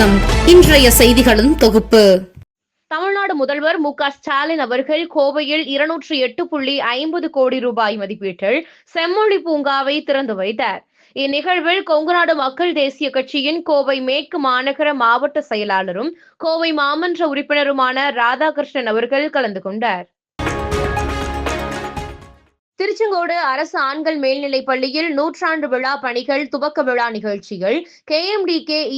வணக்கம். இன்றைய செய்திகளின் தொகுப்பு. தமிழ்நாடு முதல்வர் மு க ஸ்டாலின் அவர்கள் கோவையில் இருநூற்றி எட்டு புள்ளி ஐம்பது கோடி ரூபாய் மதிப்பீட்டில் செம்மொழி பூங்காவை திறந்து வைத்தார். இந்நிகழ்வில் கொங்குநாடு மக்கள் தேசிய கட்சியின் கோவை மேற்கு மாநகர மாவட்ட செயலாளரும் கோவை மாமன்ற உறுப்பினருமான ராதாகிருஷ்ணன் அவர்கள் கலந்து கொண்டார். திருச்செங்கோடு அரசு ஆண்கள் மேல்நிலைப் பள்ளியில் நூற்றாண்டு விழா பணிகள் துவக்க விழா நிகழ்ச்சிகள். கே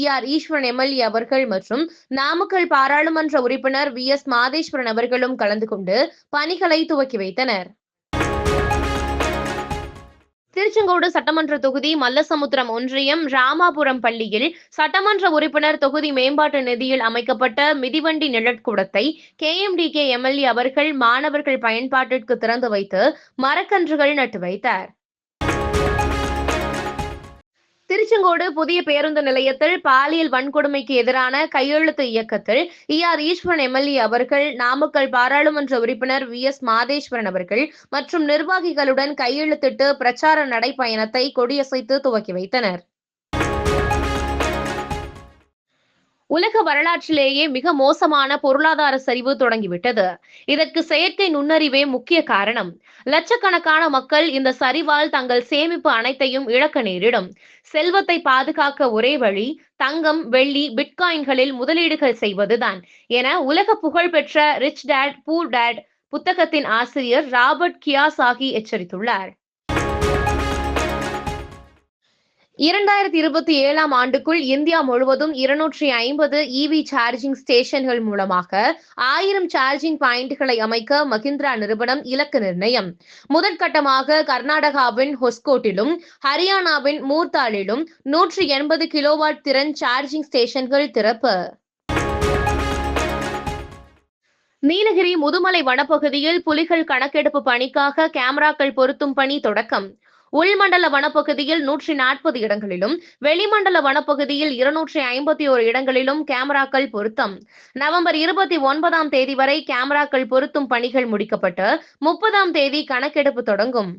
இஆர் ஈஸ்வரன் எம்எல்ஏ அவர்கள் மற்றும் நாமக்கல் பாராளுமன்ற உறுப்பினர் வி எஸ் மாதேஸ்வரன் அவர்களும் கலந்து கொண்டு பணிகளை துவக்கி வைத்தனர். திருச்செங்கோடு சட்டமன்ற தொகுதி மல்லசமுத்திரம் ஒன்றியம் ராமாபுரம் பள்ளியில் சட்டமன்ற உறுப்பினர் தொகுதி மேம்பாட்டு நிதியில் அமைக்கப்பட்ட மிதிவண்டி நிழற்கூடத்தை K M T K MLA அவர்கள் மாணவர்கள் பயன்பாட்டிற்கு திறந்து வைத்து மரக்கன்றுகள் நட்டு வைத்தார். திருச்செங்கோடு புதிய பேருந்து நிலையத்தில் பாலியல் வன்கொடுமைக்கு எதிரான கையெழுத்து இயக்கத்தில் இஆர் ஈஸ்வரன் எம்எல்ஏ அவர்கள் நாமக்கல் பாராளுமன்ற உறுப்பினர் வி. எஸ். மாதேஸ்வரன் அவர்கள் மற்றும் நிர்வாகிகளுடன் கையெழுத்திட்டு பிரச்சார நடைப்பயணத்தை கொடியசைத்து துவக்கி வைத்தனர். உலக வரலாற்றிலேயே மிக மோசமான பொருளாதார சரிவு தொடங்கிவிட்டது. இதற்கு செயற்கை நுண்ணறிவே முக்கிய காரணம். லட்சக்கணக்கான மக்கள் இந்த சரிவால் தங்கள் சேமிப்பு அனைத்தையும் இழக்க நேரிடும். செல்வத்தை பாதுகாக்க ஒரே வழி தங்கம் வெள்ளி பிட்காயின்களில் முதலீடுகள் செய்வதுதான். என உலக புகழ்பெற்ற ரிச் டேட் பூர் டேட் புத்தகத்தின் ஆசிரியர் ராபர்ட் கியாசாகி எச்சரித்துள்ளார். இரண்டாயிரத்தி இருபத்தி ஏழாம் ஆண்டுக்குள் இந்தியா முழுவதும் இருநூற்றி ஐம்பது இவி சார்ஜிங் ஸ்டேஷன்கள் மூலமாக ஆயிரம் சார்ஜிங் பாயிண்ட்களை அமைக்க மகிந்திரா நிறுவனம் இலக்கு நிர்ணயம். முதற்கட்டமாக கர்நாடகாவின் ஹொஸ்கோட்டிலும் ஹரியானாவின் மூர்த்தாலிலும் நூற்றி எண்பது கிலோவாட் திறன் சார்ஜிங் ஸ்டேஷன்கள் திறப்பு. நீலகிரி முதுமலை வனப்பகுதியில் புலிகள் கணக்கெடுப்பு பணிக்காக கேமராக்கள் பொருத்தும் பணி தொடக்கம். உள்மண்டல வனப்பகுதியில் நூற்றி நாற்பது இடங்களிலும் வெளிமண்டல வனப்பகுதியில் இருநூற்றி ஐம்பத்தி ஒரு இடங்களிலும் கேமராக்கள் பொருத்தம். நவம்பர் இருபத்தி ஒன்பதாம் தேதி வரை கேமராக்கள் பொருத்தும் பணிகள் முடிக்கப்பட்டு முப்பதாம் தேதி கணக்கெடுப்பு தொடங்கும்.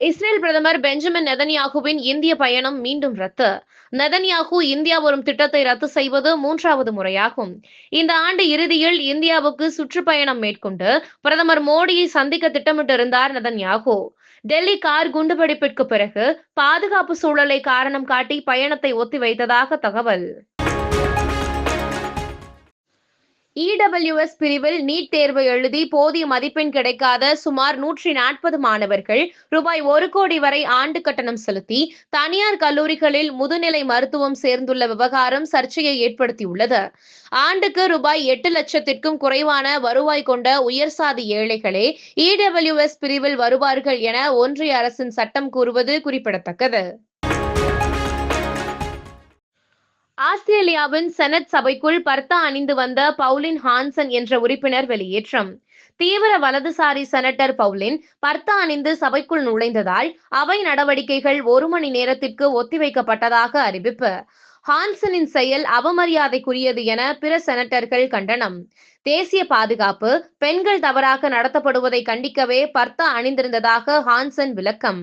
இஸ்ரேல் பிரதமர் பெஞ்சமின் நெதன்யாகுவின் இந்திய பயணம் மீண்டும் ரத்து. நெதன்யாகு இந்தியா வரும் திட்டத்தை ரத்து செய்வது மூன்றாவது முறையாகும். இந்த ஆண்டு இறுதியில் இந்தியாவுக்கு சுற்றுப்பயணம் மேற்கொண்டு பிரதமர் மோடியை சந்திக்க திட்டமிட்டிருந்தார் நெதன்யாகு. டெல்லி கார் குண்டுவெடிப்பிற்கு பிறகு பாதுகாப்பு சூழலை காரணம் காட்டி பயணத்தை ஒத்திவைத்ததாக தகவல். இடபிள்யூஎஸ் பிரிவில் நீட் தேர்வு எழுதி போதிய மதிப்பெண் கிடைக்காத சுமார் நூற்றி நாற்பது மாணவர்கள் ரூபாய் ஒரு கோடி வரை ஆண்டு கட்டணம் செலுத்தி தனியார் கல்லூரிகளில் முதுநிலை மருத்துவம் சேர்ந்துள்ள விவகாரம் சர்ச்சையை ஏற்படுத்தியுள்ளது. ஆண்டுக்கு ரூபாய் எட்டு லட்சத்திற்கும் குறைவான வருவாய் கொண்ட உயர்சாதி ஏழைகளே இடபிள்யூஎஸ் பிரிவில் வருவார்கள் என ஒன்றிய அரசின் சட்டம் கூறுவது குறிப்பிடத்தக்கது. ஆஸ்திரேலியாவின் செனட் சபைக்குள் பர்த்தா அணிந்து வந்த பவுலின் ஹான்சன் என்ற உறுப்பினர் வெளியேற்றம். தீவிர வலதுசாரி செனட்டர் பவுலின் பர்த்தா அணிந்து சபைக்குள் நுழைந்ததால் அவை நடவடிக்கைகள் ஒரு மணி நேரத்திற்கு ஒத்திவைக்கப்பட்டதாக அறிவிப்பு. ஹான்சனின் செயல் அவமரியாதைக்குரியது என பிற செனட்டர்கள் கண்டனம். தேசிய பாதுகாப்பு பெண்கள் தவறாக நடத்தப்படுவதை கண்டிக்கவே பர்த்தா அணிந்திருந்ததாக ஹான்சன் விளக்கம்.